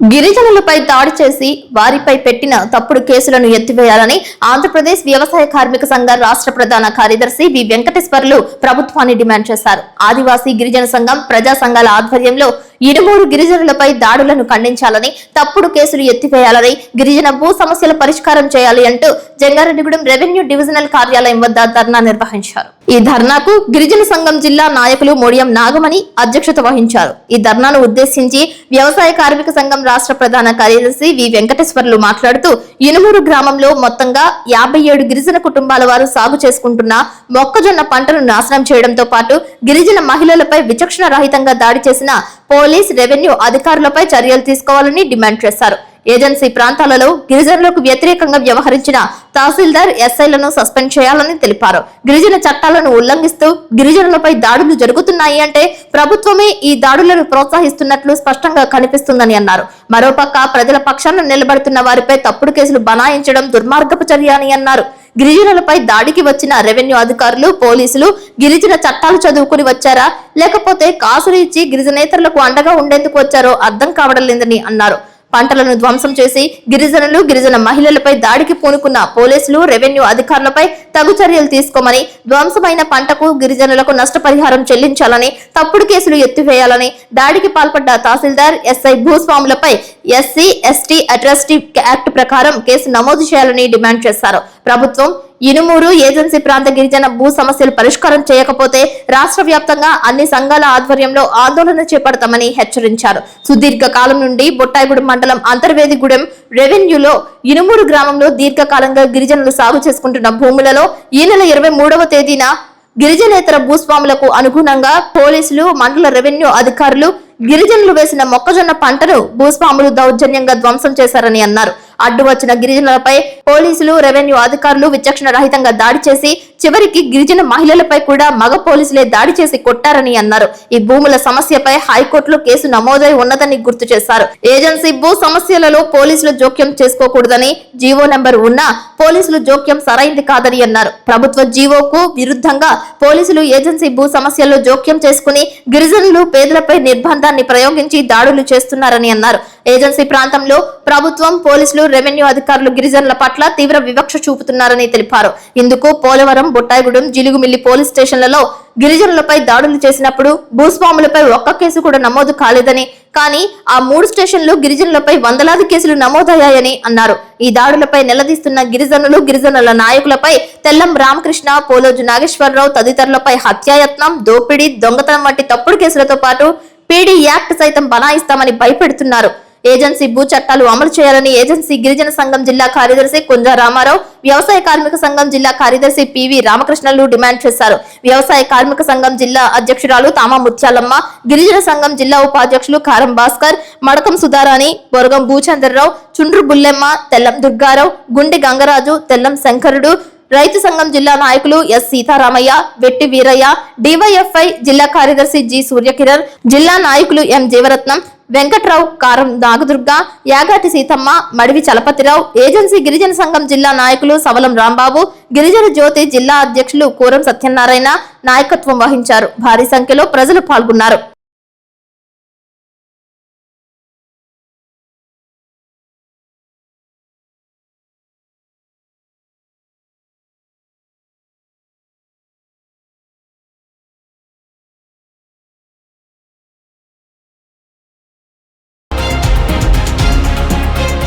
గిరిజనులపై దాడి చేసి వారిపై పెట్టిన తప్పుడు కేసులను ఎత్తివేయాలని ఆంధ్రప్రదేశ్ వ్యవసాయ కార్మిక సంఘ రాష్ట్ర ప్రధాన కార్యదర్శి వి వెంకటేశ్వర్లు ప్రభుత్వాన్ని డిమాండ్ చేశారు. ఆదివాసీ గిరిజన సంఘం ప్రజా సంఘాల ఆధ్వర్యంలో ఇరుమూరు గిరిజనులపై దాడులను ఖండించాలని తప్పుడు కేసులు ఎత్తివేయాలని గిరిజన భూ సమస్యల పరిష్కారం చేయాలి అంటూ జంగారెడ్డిగూడెం రెవెన్యూ డివిజనల్ కార్యాలయం వద్ద ధర్నా నిర్వహించారు. ఈ ధర్నాకు గిరిజన సంఘం జిల్లా నాయకులు మోడియం నాగమణి అధ్యక్షత వహించారు. ఈ ధర్నాను ఉద్దేశించి వ్యవసాయ కార్మిక సంఘం రాష్ట్ర ప్రధాన కార్యదర్శి వి వెంకటేశ్వర్లు మాట్లాడుతూ ఇనుమూరు గ్రామంలో మొత్తంగా యాభై ఏడు గిరిజన కుటుంబాల వారు సాగు చేసుకుంటున్న మొక్కజొన్న పంటను నాశనం చేయడంతో పాటు గిరిజన మహిళలపై విచక్షణ రహితంగా దాడి చేసిన పోలీస్ రెవెన్యూ అధికారులపై చర్యలు తీసుకోవాలని డిమాండ్ చేశారు. ఏజెన్సీ ప్రాంతాలలో గిరిజనులకు వ్యతిరేకంగా వ్యవహరించిన తహసీల్దార్ ఎస్ఐలను సస్పెండ్ చేయాలని తెలిపారు. గిరిజన చట్టాలను ఉల్లంఘిస్తూ గిరిజనులపై దాడులు జరుగుతున్నాయి అంటే ప్రభుత్వమే ఈ దాడులను ప్రోత్సహిస్తున్నట్లు స్పష్టంగా కనిపిస్తుందని అన్నారు. మరోపక్క ప్రజల పక్షాన నిలబడుతున్న వారిపై తప్పుడు కేసులు బనాయించడం దుర్మార్గపు చర్య అని అన్నారు. గిరిజనులపై దాడికి వచ్చిన రెవెన్యూ అధికారులు పోలీసులు గిరిజన చట్టాలు చదువుకుని వచ్చారా? లేకపోతే కాసులు ఇచ్చి గిరిజనేతరులకు అండగా ఉండేందుకు వచ్చారో అర్థం కావడం లేదని అన్నారు. పంటలను ధ్వంసం చేసి గిరిజనులు గిరిజన మహిళలపై దాడికి పూనుకున్న పోలీసులు రెవెన్యూ అధికారులపై తగు చర్యలు తీసుకోమని ధ్వంసమైన పంటకు గిరిజనులకు నష్టపరిహారం చెల్లించాలని తప్పుడు కేసులు ఎత్తివేయాలని దాడికి పాల్పడ్డ తహసీల్దార్ ఎస్ఐ భూస్వాములపై ఎస్సీ ఎస్టీ అట్రాసిటీ యాక్ట్ ప్రకారం కేసు నమోదు చేయాలని డిమాండ్ చేశారు. ప్రభుత్వం ఇనుమూరు ఏజెన్సీ ప్రాంత గిరిజన భూ సమస్యలు పరిష్కారం చేయకపోతే రాష్ట్ర వ్యాప్తంగా అన్ని సంఘాల ఆధ్వర్యంలో ఆందోళన చేపడతామని హెచ్చరించారు. సుదీర్ఘ కాలం నుండి బొట్టాయిగూడెం మండలం అంతర్వేదిగూడెం రెవెన్యూలో ఇనుమూరు గ్రామంలో దీర్ఘకాలంగా గిరిజనులు సాగు చేసుకుంటున్న భూములలో ఈ నెల ఇరవై మూడవ తేదీన గిరిజనేతర భూస్వాములకు అనుగుణంగా పోలీసులు మండల రెవెన్యూ అధికారులు గిరిజనులు వేసిన మొక్కజొన్న పంటను భూస్వాములు దౌర్జన్యంగా ధ్వంసం చేశారని అన్నారు. అడ్డు వచ్చిన గిరిజనులపై పోలీసులు రెవెన్యూ అధికారులు విచక్షణ రహితంగా దాడి చేసి చివరికి గిరిజన మహిళలపై కూడా మగ పోలీసులే దాడి చేసి కొట్టారని అన్నారు. ఈ భూముల సమస్యపై హైకోర్టులో కేసు నమోదై ఉన్నదని గుర్తు చేశారు. ఏజెన్సీ భూ సమస్యలలో పోలీసులు జోక్యం చేసుకోకూడదని జీవో నెంబర్ ఉన్నా పోలీసులు జోక్యం సరైంది కాదని అన్నారు. ప్రభుత్వ జీవోకు విరుద్ధంగా పోలీసులు ఏజెన్సీ భూ సమస్యల్లో జోక్యం చేసుకుని గిరిజనులు పేదలపై నిర్బంధాన్ని ప్రయోగించి దాడులు చేస్తున్నారని అన్నారు. ఏజెన్సీ ప్రాంతంలో ప్రభుత్వం పోలీసులు రెవెన్యూ అధికారులు గిరిజనుల పట్ల తీవ్ర వివక్ష చూపుతున్నారని తెలిపారు. ఇందుకు పోలవరం బొట్టాయిగూడెం జిలుగుమిల్లి పోలీస్ స్టేషన్లలో గిరిజనులపై దాడులు చేసినప్పుడు భూస్వాములపై ఒక్క కేసు కూడా నమోదు కాలేదని కానీ ఆ మూడు స్టేషన్లు గిరిజనులపై వందలాది కేసులు నమోదయ్యాయని అన్నారు. ఈ దాడులపై నిలదీస్తున్న గిరిజనులు గిరిజనుల నాయకులపై తెల్లం రామకృష్ణ పోలోజు నాగేశ్వరరావు తదితరులపై హత్యాయత్నం దోపిడీ దొంగతనం వంటి తప్పుడు కేసులతో పాటు పీడీ యాక్ట్ సైతం బనాయిస్తామని భయపెడుతున్నారు. ఏజెన్సీ భూ చట్టాలు అమలు చేయాలని ఏజెన్సీ గిరిజన సంఘం జిల్లా కార్యదర్శి కుంజా రామారావు వ్యవసాయ కార్మిక సంఘం జిల్లా కార్యదర్శి పివి రామకృష్ణలు డిమాండ్ చేశారు. వ్యవసాయ కార్మిక సంఘం జిల్లా అధ్యక్షురాలు తామా ముత్యాలమ్మ గిరిజన సంఘం జిల్లా ఉపాధ్యక్షులు కారం భాస్కర్ మడకం సుధారాణి బొరగం భూచంద్రరావు చుండ్రు బుల్లెమ్మ తెల్లం దుర్గారావు గుండె గంగరాజు తెల్లం శంకరుడు రైతు సంఘం జిల్లా నాయకులు ఎస్. సీతారామయ్య వెట్టి వీరయ్య డివైఎఫ్ఐ జిల్లా కార్యదర్శి జి. సూర్యకిరణ్ జిల్లా నాయకులు ఎం. జీవరత్నం వెంకట్రావు కారం నాగదుర్గ యాగాటి సీతమ్మ మడివి చలపతిరావు ఏజెన్సీ గిరిజన సంఘం జిల్లా నాయకులు సవలం రాంబాబు గిరిజన జ్యోతి జిల్లా అధ్యక్షులు కూరం సత్యనారాయణ నాయకత్వం వహించారు. భారీ సంఖ్యలో ప్రజలు పాల్గొన్నారు.